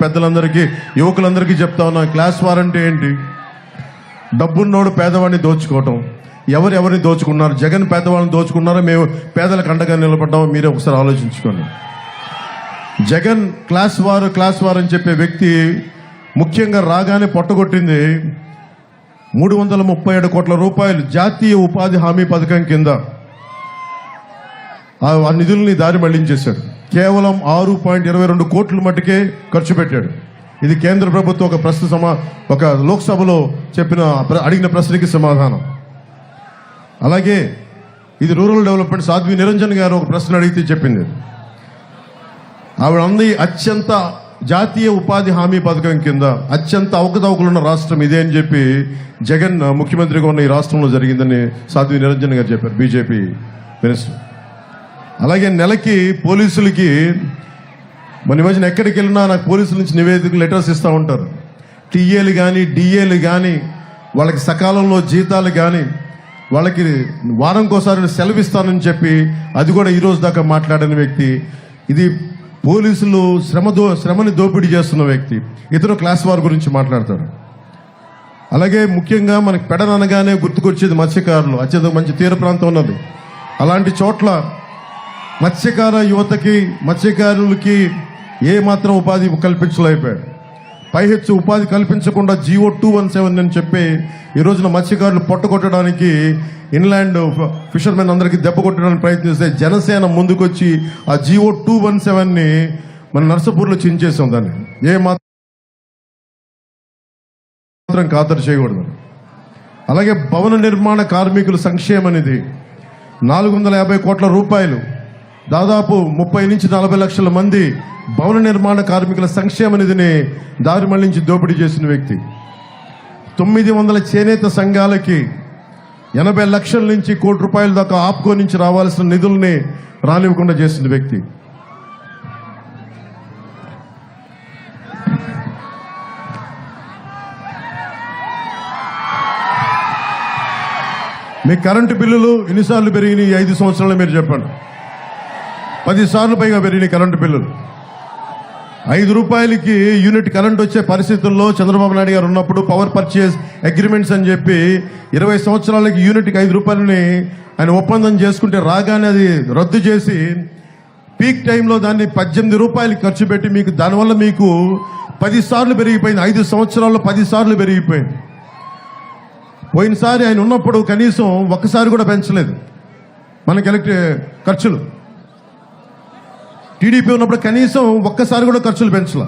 పెద్దలందరికీ యువకులందరికీ చెప్తా ఉన్నా క్లాస్ వార్ అంటే ఏంటి? డబ్బున్నోడు పేదవాడిని దోచుకోవటం. ఎవరు ఎవరిని దోచుకున్నారు? జగన్ పేదవాళ్ళని దోచుకున్నారో? మేము పేదలకు అండగా నిలబడ్డామో? మీరే ఒకసారి ఆలోచించుకోండి. జగన్ క్లాస్ వారు క్లాస్ వారు అని చెప్పే వ్యక్తి ముఖ్యంగా రాగానే పొట్టగొట్టింది మూడు వందల ముప్పై ఏడు కోట్ల రూపాయలు జాతీయ ఉపాధి హామీ పథకం కింద. ఆ నిధుల్ని దారి మళ్ళించేశాడు. కేవలం ఆరు పాయింట్ ఇరవై రెండు కోట్ల మట్టుకే ఖర్చు పెట్టాడు. ఇది కేంద్ర ప్రభుత్వం ఒక ప్రశ్న సమా ఒక లోక్సభలో చెప్పిన ప్ర- అడిగిన ప్రశ్నకి సమాధానం. అలాగే ఇది రూరల్ డెవలప్మెంట్ సాధ్వి నిరంజన్ గారు ఒక ప్రశ్న అడిగితే చెప్పింది. ఆవిడ అంది అత్యంత జాతీయ ఉపాధి హామీ పథకం కింద అత్యంత అవకతవకలున్న రాష్ట్రం ఇదే అని చెప్పి జగన్ ముఖ్యమంత్రిగా ఉన్న ఈ రాష్ట్రంలో జరిగిందని సాధ్వి నిరంజన్ గారు చెప్పారు. BJP minister. అలాగే నెలకి పోలీసులకి మన మధ్యన ఎక్కడికి వెళ్ళినా నాకు పోలీసుల నుంచి నివేదిక లెటర్స్ ఇస్తూ ఉంటారు. టీఏలు కానీ డిఏలు కానీ వాళ్ళకి సకాలంలో జీతాలు కానీ వాళ్ళకి వారంకోసారి సెలవు ఇస్తానని చెప్పి అది కూడా ఈరోజు దాకా మాట్లాడిన వ్యక్తి. ఇది పోలీసులు శ్రమ దో శ్రమని దోపిడీ చేస్తున్న వ్యక్తి. ఇతర క్లాస్ వార్ గురించి మాట్లాడతారు అలాగే ముఖ్యంగా మనకి పెడననగానే గుర్తుకొచ్చేది మత్స్యకారులు. అత్యంత మంచి తీర ప్రాంతం ఉన్నది. అలాంటి చోట్ల మత్స్యకార యువతకి మత్స్యకారులకి ఏ మాత్రం ఉపాధి కల్పించలేకపోయాడు. పైహెచ్చు ఉపాధి కల్పించకుండా జియో టూ వన్ సెవెన్ అని చెప్పి ఈ రోజున మత్స్యకారులు పొట్టగొట్టడానికి ఇన్లాండ్ ఫిషర్మెన్ అందరికీ దెబ్బ కొట్టడానికి ప్రయత్నిస్తే జనసేన ముందుకొచ్చి ఆ జియో టూ వన్ సెవెన్ని మన నర్సపూర్లో చించేసాం దాన్ని. ఏ మాత్రం ఖాతరు చేయకూడదు. అలాగే భవన నిర్మాణ కార్మికుల సంక్షేమ నిధి నాలుగు వందల యాభై కోట్ల రూపాయలు దాదాపు ముప్పై నుంచి నలభై లక్షల మంది భవన నిర్మాణ కార్మికుల సంక్షేమ నిధిని దారి మళ్ళించి దోపిడీ చేసిన వ్యక్తి. తొమ్మిది వందల చేనేత సంఘాలకి ఎనభై లక్షల నుంచి కోటి రూపాయల దాకా ఆప్కో నుంచి రావాల్సిన నిధుల్ని రానివ్వకుండా చేసిన వ్యక్తి. మీ కరెంటు బిల్లులు ఎన్నిసార్లు పెరిగినాయి? ఐదు సంవత్సరాలు మీరు చెప్పండి. పది సార్లు పైగా పెరిగినాయి కరెంటు బిల్లులు. ఐదు రూపాయలకి యూనిట్ కరెంట్ వచ్చే పరిస్థితుల్లో చంద్రబాబు నాయుడు గారు ఉన్నప్పుడు పవర్ పర్చేస్ అగ్రిమెంట్స్ అని చెప్పి ఇరవై సంవత్సరాలకి యూనిట్కి ఐదు రూపాయలని ఆయన ఒప్పందం చేసుకుంటే రాగానే అది రద్దు చేసి పీక్ టైంలో దాన్ని పద్దెనిమిది రూపాయలు ఖర్చు పెట్టి మీకు దానివల్ల మీకు పది సార్లు పెరిగిపోయింది. ఐదు సంవత్సరాల్లో పది సార్లు పెరిగిపోయింది. పోయినసారి ఆయన ఉన్నప్పుడు కనీసం ఒక్కసారి కూడా పెంచలేదు. మనకి ఎలక్ట్రి ఖర్చులు. టీడీపీ ఉన్నప్పుడు కనీసం ఒక్కసారి కూడా ఖర్చులు పెంచలే.